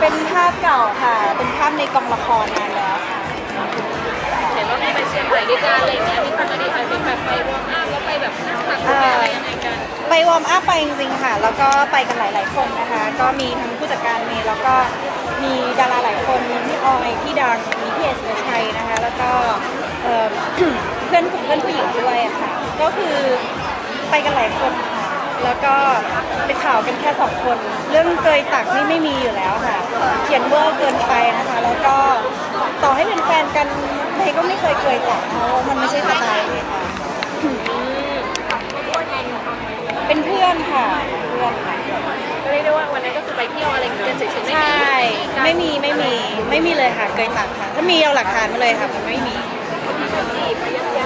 เป็นภาพเก่าค่ะ เป็นภาพในกองละครนานแล้วค่ะ เห็นว่ามีไปเชียงใหม่ด้วยกันอะไรอย่างเงี้ยมีคนอดีตเป็นแบบไปวอร์มอัพแล้วไปแบบนั่งตักกาแฟอะไรยังไงกันไปวอร์มอัพไปจริงๆค่ะ แล้วก็ไปกันหลาย ๆ คนนะคะ ก็มีทั้งผู้จัดการเมย์แล้วก็มีดาราหลายคน มีพี่ออยพี่ดัง มีพี่เอสเชัยนะคะ แล้วก็เอ่อ เพื่อนกลุ่มเพื่อนผู้หญิงด้วยอะค่ะ ก็คือไปกันหลายคนค่ะ แล้วก็ไปข่าวกันแค่สองคน เรื่องเกยตักนี่ไม่มีอยู่แล้วค่ะ เขียนเวอร์เกินไปนะคะ แล้วก็ต่อให้เป็นแฟนกันเมย์ก็ไม่เคยเกยตักเพราะว่ามันไม่ใช่สไตล์เลยค่ะเป็นเพื่อนค่ะเพื่อนค่ะ ก็เรียกได้ว่าวันนั้นก็คือไปเที่ยวอะไรกันเฉยๆใช่ ไม่มีไม่มีไม่มีเลยค่ะเกยตักค่ะ ถ้ามีเอาหลักฐานมาเลยค่ะมันไม่มี จีบไปยัดยัดเราบ้าง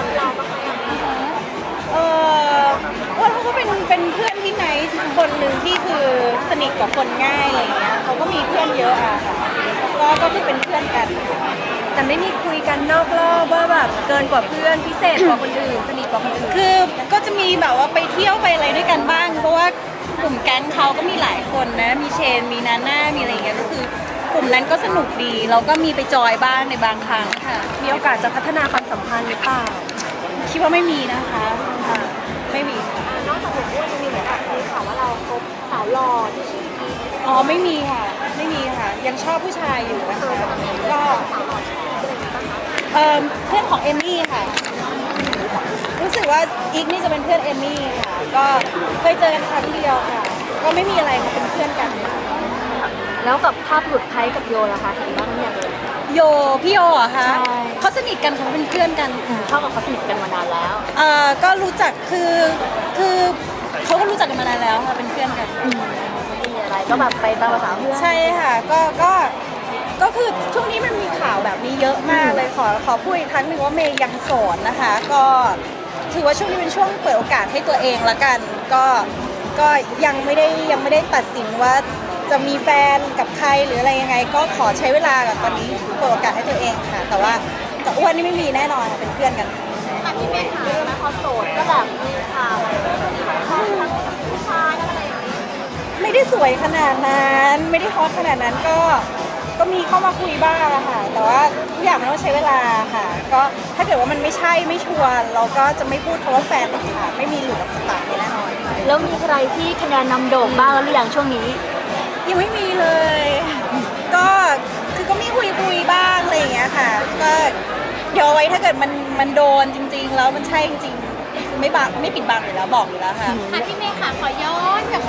ก็เป็นเป็นเพื่อนที่ไหนคนหนึ่งที่คือสนิทกับคนง่ายอะไรอย่างเงี้ยเขาก็มีเพื่อนเยอะอะค่ะก็ก็คือเป็นเพื่อนกัน แต่ไม่มีคุยกันนอกรอบว่าแบบเกินกว่าเพื่อนพิเศษกว่าคนอื่น สนิทกว่าคนอื่นคือก็จะมีแบบว่าไปเที่ยวไปอะไรด้วยกันบ้าง เพราะว่ากลุ่มแก๊งเขาก็มีหลายคนนะ มีเชน มีนาน่า มีอะไรอย่างเงี้ยก็คือกลุ่มนั้นก็สนุกดี เราก็มีไปจอยบ้างในบางครั้งค่ะ มีโอกาสจะพัฒนาความสัมพันธ์หรือเปล่า คิดว่าไม่มีนะคะ ไม่มีค่ะ ไม่มีค่ะ ยังชอบผู้ชายอยู่นะคะก็เอ่อเพื่อนของเอมมี่ค่ะ รู้สึกว่าอีกนี่จะเป็นเพื่อนเอมมี่ค่ะ ก็เคยเจอกันครั้งเดียวค่ะ ก็ไม่มีอะไรค่ะเป็นเพื่อนกันแล้วกับภาพหลุดไพกับโยล่ะคะเห็นบ้างไหมเนี่ยโยพี่โยเหรอคะใช่เขาสนิทกันเขาเป็นเพื่อนกันเท่ากับเขาสนิทกันมานานแล้ว เอ่อก็รู้จักคือคือเขาก็รู้จักกันมานานแล้วค่ะเป็นเพื่อนกันไม่มีอะไร ก็แบบไปตามภาษาเพื่อนใช่ค่ะก็ก็ก็คือช่วงนี้มันมีข่าวแบบนี้เยอะมากเลยขอขอพูดอีกครั้งหนึ่งว่าเมย์ยังโสดนะคะ ก็ถือว่าช่วงนี้เป็นช่วงเปิดโอกาสให้ตัวเองละกัน ก็ก็ยังไม่ได้ยังไม่ได้ตัดสินว่าจะมีแฟนกับใครหรืออะไรยังไง ก็ขอใช้เวลากับตอนนี้เปิดโอกาสให้ตัวเองค่ะ แต่ว่ากับอ้วนนี่ไม่มีแน่นอนค่ะเป็นเพื่อนกัน แต่พี่เมย์ถามนะพอโส วยขนาดนั้น ไม่ได้ฮอตขนาดนั้นก็ก็มีเข้ามาคุยบ้างอะค่ะ แต่ว่าทุกอย่างมันต้องใช้เวลาค่ะ ก็ถ้าเกิดว่ามันไม่ใช่ไม่ชัวร์เราก็จะไม่พูดคำว่าแฟนค่ะ ไม่มีหลุดออกจากปากแน่นอนแล้วมีใครที่คะแนนนำโด่งบ้างแล้วหรือยังช่วงนี้ ยังไม่มีเลย ก็คือก็มีคุยคุยๆบ้างอะไรอย่างเงี้ยค่ะ ก็เดี๋ยวเอาไว้ถ้าเกิดมันมันโดนจริง ๆ แล้วมันใช่จริงๆไม่บังไม่ปิดบังอยู่แล้วบอกอยู่แล้วค่ะ ค่ะพี่เมย์ค่ะขอย้อนกลับ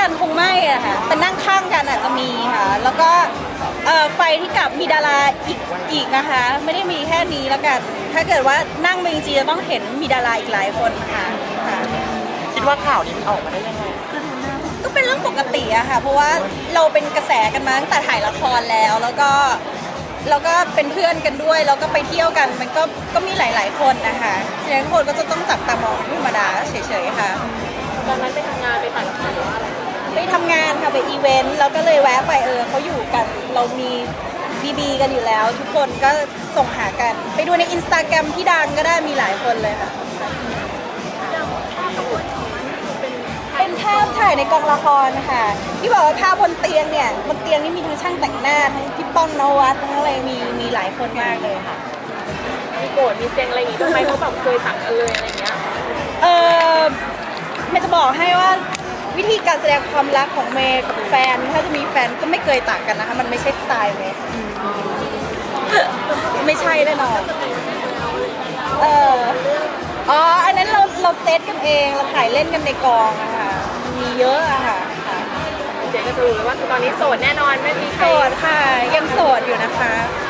กันคงไม่อะค่ะแต่นั่งข้างกันอาจจะมีค่ะ แล้วก็เอ่อไฟที่กลับมีดาราอีกอีกนะคะ ไม่ได้มีแค่นี้แล้วกัน ถ้าเกิดว่านั่งไปจริงๆจะต้องเห็นมีดาราอีกหลายคนค่ะค่ะ คิดว่าข่าวนี้มันออกมาได้ยังไง ก็เป็นเรื่องปกติอะค่ะ เพราะว่าเราเป็นกระแสกันมาตั้งแต่ถ่ายละครแล้ว แล้วก็แล้วก็เป็นเพื่อนกันด้วย แล้วก็ไปเที่ยวกัน มันก็ก็มีหลาย ๆ คนนะคะฉะนั้นคนก็จะต้องจับตามองธรรมดาเฉยๆค่ะ ตอนนั้นไปทำงานไปถ่ายละครหรือว่าอะไร ไปทำงานค่ะไปอีเวนต์แล้วก็เลยแวะไปเออเขาอยู่กันเรามีบีบีกันอยู่แล้ว ทุกคนก็ส่งหากัน ไปดูในอินสตาแกรมที่ดังก็ได้มีหลายคนเลยค่ะ เป็นภาพถ่ายในกองละครนะคะที่บอกว่าภาพบนเตียงเนี่ยบนเตียงนี่มีทั้งช่างแต่งหน้าทั้งพี่ป้องนวัดทั้งอะไรมีมีหลายคนมากเลยค่ะ มีโกรธมีเซ็งอะไรอย่างงี้ทำไมเขาแบบเคยตักกันเลยอะไรอย่างเงี้ย เออเมย์จะบอกให้ว่า วิธีการแสดงความรักของเมย์กับแฟน ถ้าจะมีแฟนก็ไม่เคยต่างกันนะคะ มันไม่ใช่สไตล์เมย์ไม่ใช่แน่นอนเอออ๋ออันนั้นเราเราเซตกันเองเราถ่ายเล่นกันในกองอะค่ะ มีเยอะอะค่ะค่ะเจ๊ก็จะรู้เลยว่าตอนนี้โสดแน่นอนไม่มีใคโสรดค่ะ ยังโสดอยู่นะคะเ